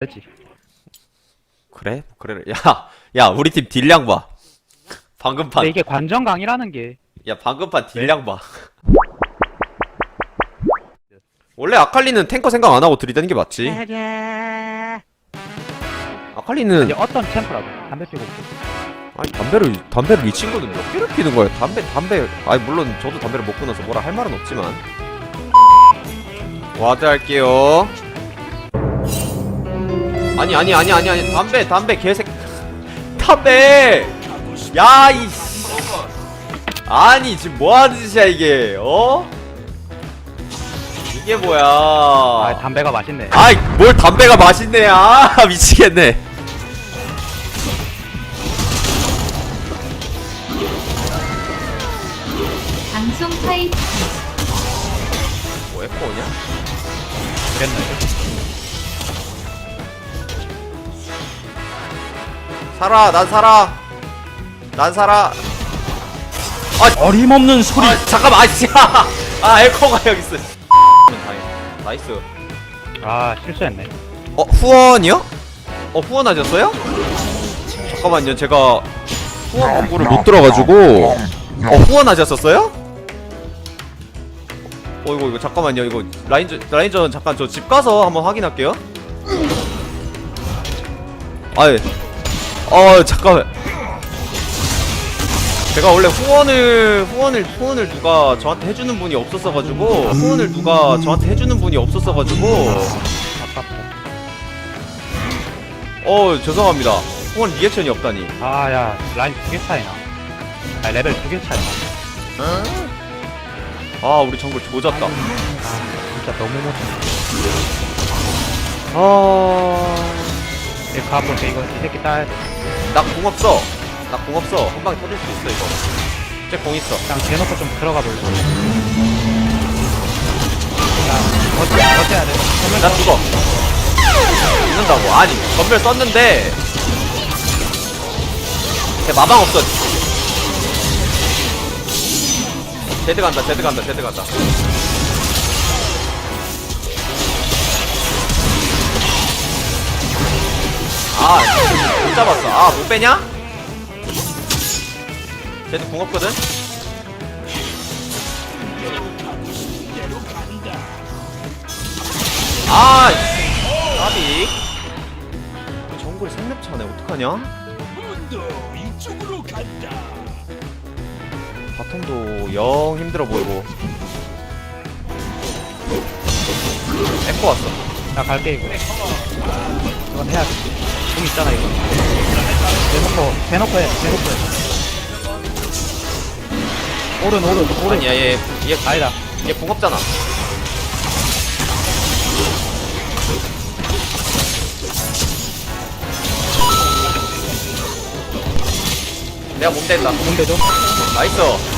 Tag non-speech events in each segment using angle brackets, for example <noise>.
됐지. 그래? 그래. 야, 야, 우리 팀 딜량 봐. 방금 근데 판. 이게 관전 강이라는 게 야, 방금 판 딜량 봐. 원래 아칼리는 탱커 생각 안 하고 들이대는 게 맞지. 아칼리는 이제 어떤 챔프라도 담배 피고. 아니 담배를 담배를 이 친구는 몇 개를 피는 거야? 담배 담배 아니 물론 저도 담배를 못 끊어서 뭐라 할 말은 없지만 와드 할게요. 아니 아니 아니 아니 아니 담배 담배 개색 담배! 야이 아니 지금 뭐 하는 짓이야 이게 어? 이게 뭐야? 아, 담배가 맛있네. 아이 뭘 담배가 맛있네. 아 <laughs> 미치겠네. 방송 타입 뭐 에코냐? 그랬네. 살아 난 살아 난 살아 어림없는 소리. 아 잠깐만 아씨 <laughs> 아 에코가 여기 있어. 나이스 아, 실수했네. 어 후원이요? 어 후원하셨어요? 잠깐만요 제가 후원 광고를 못 들어가지고 어 후원하셨었어요? 어 이거 이거 잠깐만요 이거 라인전 라인전 잠깐 저 집 가서 한번 확인할게요 아예 어 잠깐만 제가 원래 후원을 후원을 후원을 누가 저한테 해주는 분이 없었어가지고 후원을 누가 저한테 해주는 분이 없었어가지고. 어 죄송합니다 후원 리액션이 없다니 아, 야, 라인 두 개 차이나. 아, 레벨 두 개 차이나. 아 우리 정글 조졌다 아, 진짜 너무 못해. 아나공 이거 가볼게. 이거 이 새끼 딸. 없어. 나 공 없어. 한 방에 터질 수 있어 이거. 쟤 공 있어. 그냥 대놓고 좀 들어가 볼래. 야, 어째, 어째야 돼. 나 죽어. 죽는다고. 아니 전멸 썼는데. 걔 마방 없어. 제드 간다 제드 간다 제드 간다 아 못 잡았어 아 못 빼냐? 제드 궁 없거든? 아 까비 그 정글 3렙 차네 어떡하냐? 바텀도 영 힘들어 보이고 에코 왔어 나 갈게, 이거. 이건 해야 돼. 공 있잖아, 이거. 대놓고, 대놓고 해, 대놓고 해. 오른, 오른, 오른. 아니야 얘, 얘, 아니다. 얘 궁없잖아 내가 몸 댄다 뭔데도? 나이스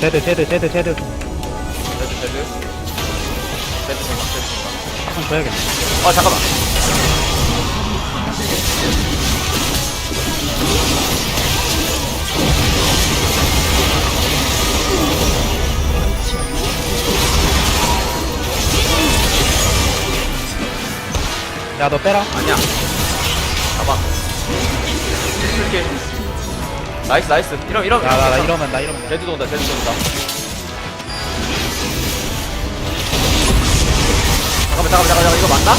제드, 제드, 제드, 제드. 데드 데드 데드 생각 데드 생각 한번 줘야겠네. 아 잠깐만 야, 너 빼라. 아니야 잡아 이렇게 나이스 나이스 이러 이러 야, 나, 나 이러면, 나 이러면. 돼. 제주도 온다 제주도 온다 잠깐만 잠깐만 잠깐만 이거 맞나?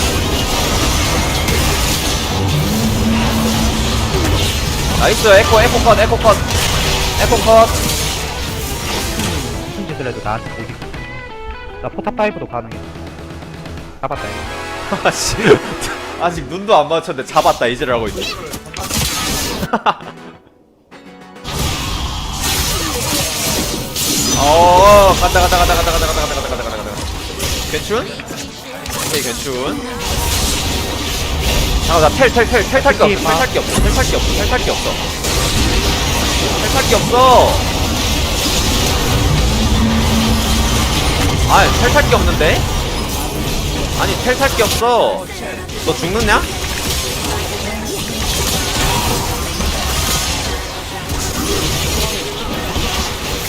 나이스 에코 에코 컷 에코 컷 에코 컷 무슨 짓을 해도 나한테 보기. 나 포탑 다이브도 가능해. 잡았다, 이거. <laughs> 아씨 아직 눈도 안 맞췄는데 잡았다 이지를 하고 있네 <laughs> 어 간다 간다 간다 간다 간다 간다 간다 간다 간다 간다 괜춘? 오케이 괜춘 잠깐만 나텔텔텔텔탈게 없어 탈탈게 없어 탈탈게 없어 탈탈게 없어 탈탈게 없어 아 탈탈게 없는데? 아니 탈탈게 없어 너 죽느냐?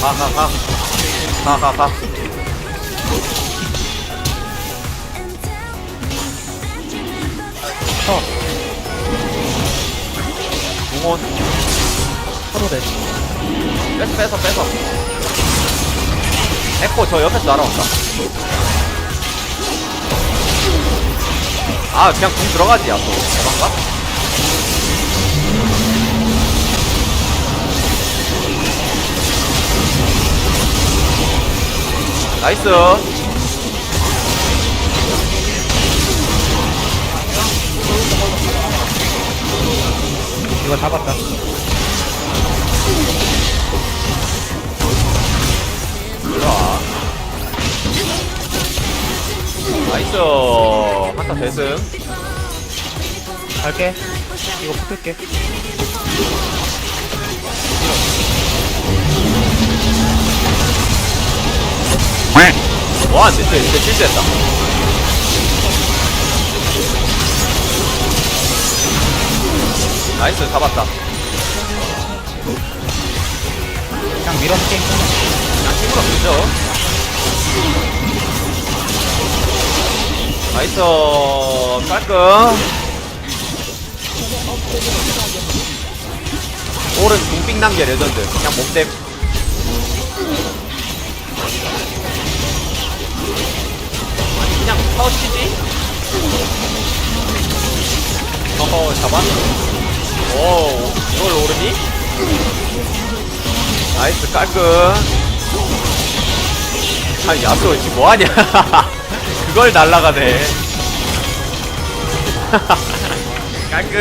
하하하 가, 가, 가. 쳐 공원. 서로 돼 뺏어, 뺏어, 뺏어. 에코 저 옆에서 날아온다. 아, 그냥 궁 들어가지, 야, 또. 대박가? 나이스. 이거 잡았다. 나이스. 한타 대승. 갈게 이거 붙을게 와, 근데 진짜 실수했다. 나이스, 잡았다. 그냥 밀어볼게 그냥 힘으로 밀죠. 나이스, 깔끔. 오른 붕빙 난게 레전드. 그냥 몸댐. 잡았네. 오, 이걸 오르니? 나이스 깔끔. 아 야수 지금 뭐하냐? <laughs> 그걸 날라가네. <laughs> 깔끔.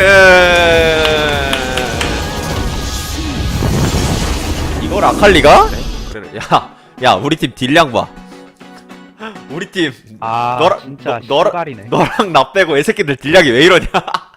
이걸 아칼리가? 그래 야, 야 우리 팀 딜량 봐. 우리 팀 아 너랑 진짜 너, 너랑 씨발이네. 너랑 나 빼고 애 새끼들 딜량이 왜 이러냐 <laughs>